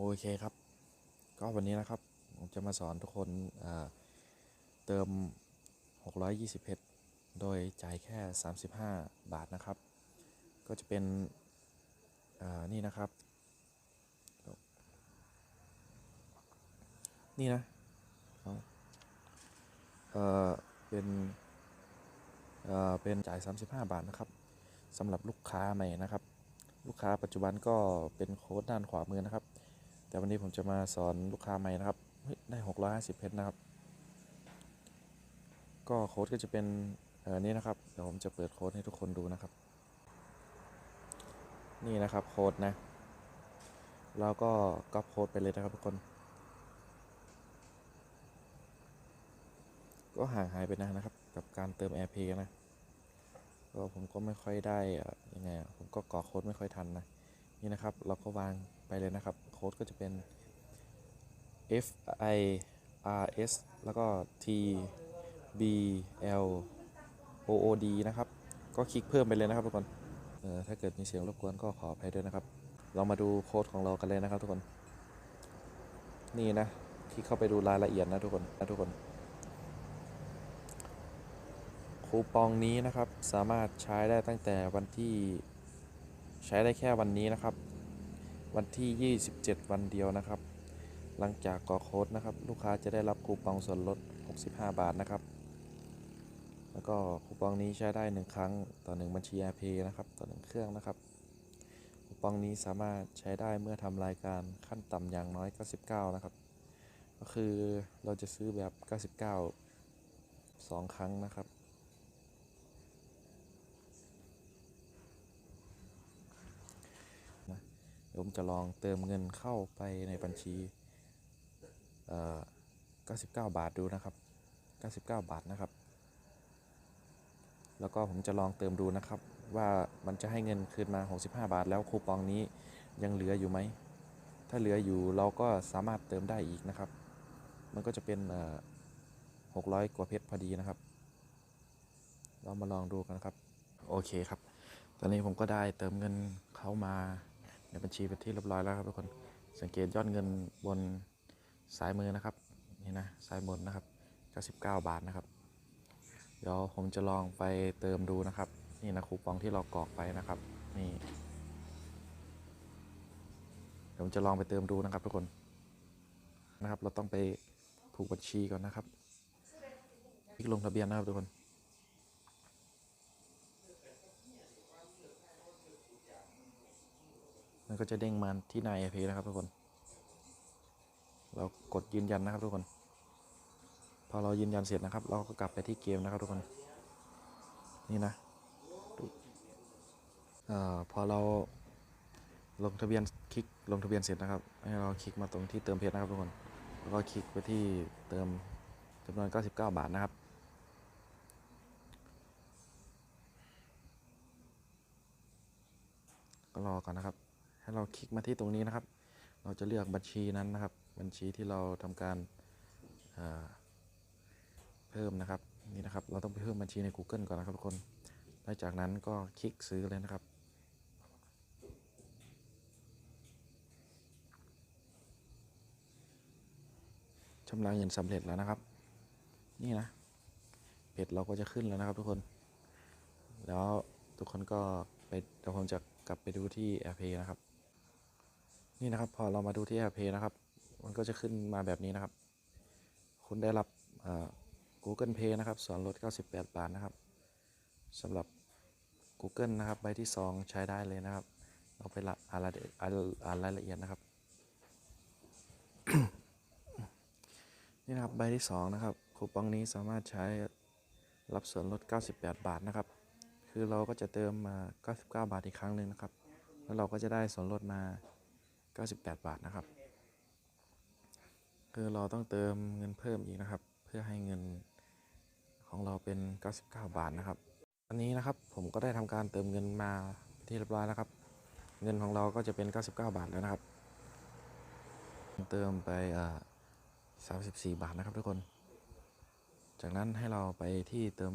โอเคครับ ก็วันนี้นะครับ ผมจะมาสอนทุกคนเติม 620เพชรโดยจ่ายแค่ 35 บาทนะครับ ก็จะเป็นนี่นะครับ นี่นะเอาเอ่อเป็นเออเป็นจ่าย 35 บาทนะครับสำหรับลูกค้าใหม่นะครับ ลูกค้าปัจจุบันก็เป็นโค้ดด้านขวามือนะครับ วันนี้ผมจะมาสอนลูกค้าใหม่นะครับเฮ้ยได้650เพชรนะครับ ก็โค้ดก็จะเป็นเอ่อนี่นะครับ เดี๋ยวผมจะเปิดโค้ดให้ทุกคนดูนะครับ นี่นะครับโค้ดนะเราก็ก๊อปโค้ดไปเลยนะครับทุกคน ก็ห่างหายไปนานนะครับ กับการเติม AirPay นะก็ผมก็ไม่ค่อยได้ยังไงผมก็กรอกโค้ดไม่ค่อยทันนะ นี่นะครับ เราก็วาง ไปเลยนะครับ โค้ดก็จะเป็น F I R S แล้วก็ T B L O O D นะครับ ก็คลิกเพิ่มไปเลยนะครับทุกคนเออถ้าเกิดมีเสียงรบกวนก็ขออภัยด้วยนะครับ เรามาดูโค้ดของเรากันเลยนะครับทุกคน นี่นะ คลิกเข้าไปดูรายละเอียดนะทุกคนนะทุกคน คูปองนี้นะครับสามารถใช้ได้ตั้งแต่วันที่ใช้ได้แค่วันนี้นะครับ วันที่ 27 วันเดียวนะครับ หลังจากกรอโค้ดนะครับ ลูกค้าจะได้รับคูปองส่วนลด 65 บาทนะครับ แล้วก็คูปองนี้ใช้ได้ 1 ครั้งต่อ 1 บัญชี RP นะครับ ต่อ 1 เครื่องนะครับ คูปองนี้สามารถใช้ได้เมื่อทำรายการขั้นต่ำอย่างน้อย 99 นะครับ ก็คือเราจะซื้อแบบ 99 2 ครั้งนะครับ เดี๋ยว ผมจะลองเติมเงินเข้าไปในบัญชีเอ่อ99 บาทดูนะครับ 99 บาทนะครับ แล้วก็ผมจะลองเติมดูนะครับ ว่ามันจะให้เงินคืนมา 65 บาท แล้วคูปองนี้ยังเหลืออยู่ไหม ถ้าเหลืออยู่เราก็สามารถเติมได้อีกนะครับ มันก็จะเป็นเอ่อ600 กว่าเพชรพอดีนะครับ เรามาลองดูกันครับ โอเคครับ ตอนนี้ผมก็ได้เติมเงินเข้ามา ในบัญชีเป็นที่เรียบร้อยแล้วครับทุกคน สังเกตยอดเงินบนซ้ายมือนะครับ นี่นะซ้ายบนนะครับ99 บาทนะครับ เดี๋ยวผมจะลองไปเติมดูนะครับ นี่นะคูปองที่เรากรอกไปนะครับ นี่เดี๋ยวผมจะลองไปเติมดูนะครับทุกคน นะครับ เราต้องไปผูกบัญชีก่อนนะครับ คลิกลงทะเบียนนะครับทุกคน มันก็จะเด้งมาที่นาย IP นะครับทุกคน เรากดยืนยันนะครับทุกคน พอเรายืนยันเสร็จนะครับ เราก็กลับไปที่เกมนะครับทุกคน นี่นะอ่อพอเราลงทะเบียนคลิกลงทะเบียนเสร็จนะครับ ให้เราคลิกมาตรงที่เติมเพชรนะครับทุกคน แล้วก็คลิกไปที่เติมจำนวน 99 บาทนะครับก็รอก่อนนะครับ ให้เราคลิกมาที่ตรงนี้นะครับ เราจะเลือกบัญชีนั้นนะครับ บัญชีที่เราทำการอ่าเพิ่มนะครับนี่นะครับ เราต้องไปเพิ่มบัญชีใน Google ก่อนนะครับทุกคนหลังจากนั้นก็คลิกซื้อเลยนะครับชำระเงินสำเร็จแล้วนะครับ นี่นะเพจเราก็จะขึ้นแล้วนะครับทุกคน แล้วทุกคนก็ไปเดี๋ยวผมจะกลับไปดูที่ AirPay นะครับ นี่นะครับ พอเรามาดูที่ AirPay นะครับ มันก็จะขึ้นมาแบบนี้นะครับ คุณได้รับ Google Pay นะครับ ส่วนลด 98 บาทนะครับสำหรับ Google นะครับใบที่ 2 ใช้ได้เลยนะครับ เราไปละอ่านรายละเอียดนอ่านรายละเอียดนะครับ นี่นะครับใบที่ 2 นะครับคูปองนี้สามารถใช้รับส่วนลด 98 บาทนะครับ คือเราก็จะเติมมา 99 บาทอีกครั้งหนึ่งนะครับ แล้วเราก็จะได้ส่วนลดมา 98 บาทนะครับ คือเราต้องเติมเงินเพิ่มอีกนะครับ เพื่อให้เงินของเราเป็น 99 บาทนะครับอันนี้นะครับผมก็ได้ทำการเติมเงินมาที่เรียบร้อยแล้วครับ เงินของเราก็จะเป็น 99 บาทแล้วนะครับ เติมไปอ่า34 บาทนะครับทุกคน จากนั้นให้เราไปที่เติม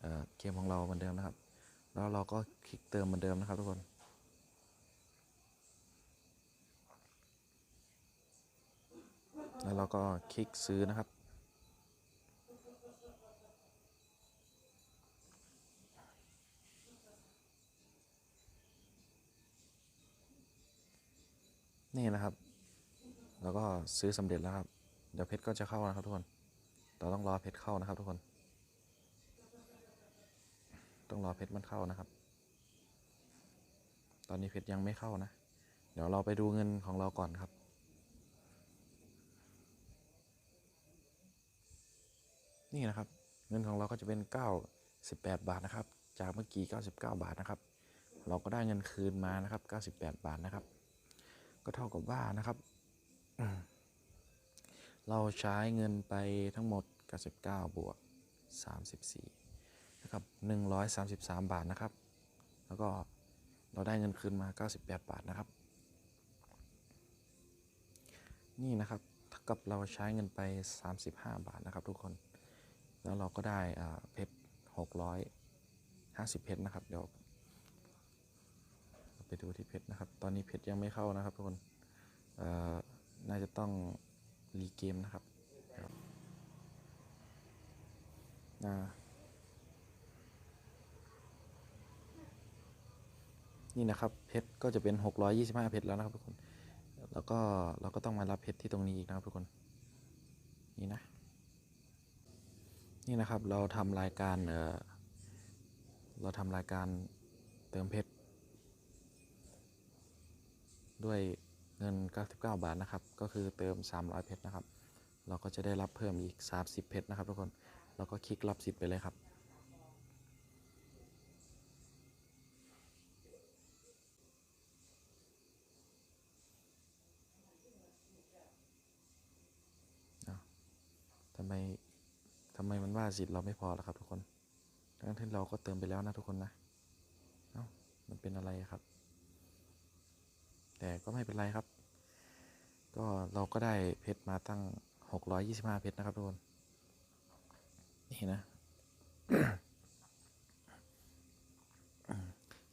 เเกมของเราเหมือนเดิมนะครับ แล้วเราก็คลิกเติมเหมือนเดิมนะครับทุกคน แล้วเราก็คลิกซื้อนะครับ นี่นะครับ แล้วก็ซื้อสำเร็จแล้วครับ เดี๋ยวเพชรก็จะเข้านะครับทุกคน เราต้องรอเพชรเข้านะครับทุกคน ต้องรอเพชรมันเข้านะครับ ตอนนี้เพชรยังไม่เข้านะ เดี๋ยวเราไปดูเงินของเราก่อนครับ นี่นะครับ เงินของเราก็จะเป็น 98 บาทนะครับ จากเมื่อกี้ 99 บาทนะครับ เราก็ได้เงินคืนมานะครับ 98 บาทนะครับ ก็เท่ากับว่านะครับ เราใช้เงินไปทั้งหมด 99 บวก 34 นะครับ 133 บาทนะครับ แล้วก็เราได้เงินคืนมา 98 บาทนะครับ นี่นะครับเท่ากับเราใช้เงินไป 35 บาทนะครับทุกคน แล้วเราก็ได้เพชร650 เพชรนะครับ เดี๋ยวไปดูที่เพชรนะครับ ตอนนี้เพชรยังไม่เข้านะครับทุกคนน่าจะต้องรีเกมนะครับนี่นะครับเพชรก็จะเป็น 625 เพชรแล้วนะครับทุกคน แล้วก็เราก็ต้องมารับเพชรที่ตรงนี้อีกนะครับทุกคน นี่นะ นี่นะครับเราทำรายการเออเราทำรายการเติมเพชรด้วยเงิน 99 บาทนะครับ ก็คือเติม 300 เพชรนะครับ เราก็จะได้รับเพิ่มอีก 30 เพชรนะครับทุกคน เราก็คลิกรับสิทธิ์ไปเลยครับ ทำไม ทำไมมันว่าสิทธิ์เราไม่พอล่ะครับ ทุกคน ทั้งที่เราก็เติมไปแล้วนะทุกคนนะ เอ้า มันเป็นอะไรครับ แต่ก็ไม่เป็นไรครับ ก็เราก็ได้เพชรมาตั้ง 625 เพชรนะครับทุกคน นี่นะ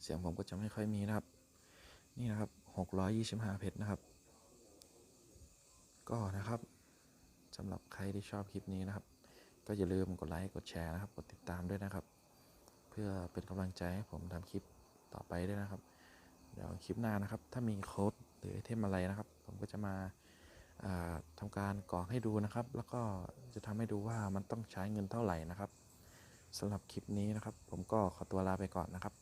เสียงผมก็จะไม่ค่อยมีนะครับ นี่นะครับ 625 เพชรนะครับ ก็นะครับสำหรับใครที่ชอบคลิปนี้นะครับ ก็อย่าลืมกดไลค์ กดแชร์นะครับ กดติดตามด้วยนะครับ เพื่อเป็นกำลังใจให้ผมทำคลิปต่อไปด้วยนะครับ เดี๋ยวคลิปหน้านะครับ ถ้ามีโค้ดหรือไอเทมอะไรนะครับ ผมก็จะมาทำทำการกรอกให้ดูนะครับ แล้วก็จะทำให้ดูว่ามันต้องใช้เงินเท่าไหร่นะครับสำหรับคลิปนี้นะครับ ผมก็ขอตัวลาไปก่อนนะครับ